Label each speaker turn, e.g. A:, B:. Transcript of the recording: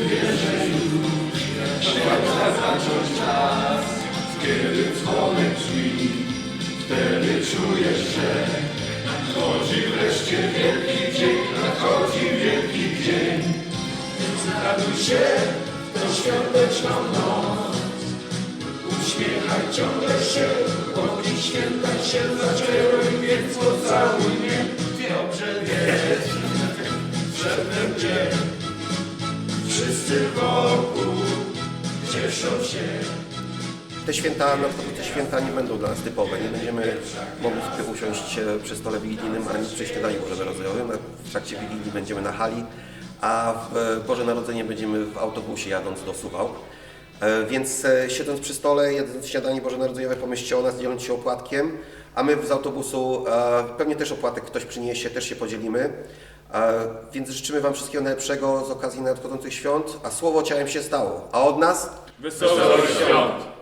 A: wierzę już, świata zacząć czas, kiedy wchodzę drzwi, wtedy czujesz, że nadchodzi wreszcie wielki dzień, nadchodzi wielki dzień. Raduj się, to świąteczną noc, uśmiechaj ciągle się, bo dziś święta się zaczęły, więc pocałuj mnie, dobrze wiesz, że ten dzień wszyscy wokół cieszą się.
B: Te święta, nadchodzące święta nie będą dla nas typowe. Nie będziemy mogli sobie usiąść e, przy stole wigilijnym ani przy śniadaniu bożonarodzeniowym. W trakcie Wigilii będziemy na hali, a w e, Boże Narodzenie będziemy w autobusie jadąc do Suwał. E, Więc siedząc przy stole, jedząc śniadanie bożonarodzeniowe, pomyślcie o nas, dzieląc się opłatkiem, a my z autobusu pewnie też opłatek ktoś przyniesie, też się podzielimy. Więc życzymy Wam wszystkiego najlepszego z okazji nadchodzących świąt, a słowo ciałem się stało. A od nas
C: Wesołych świąt!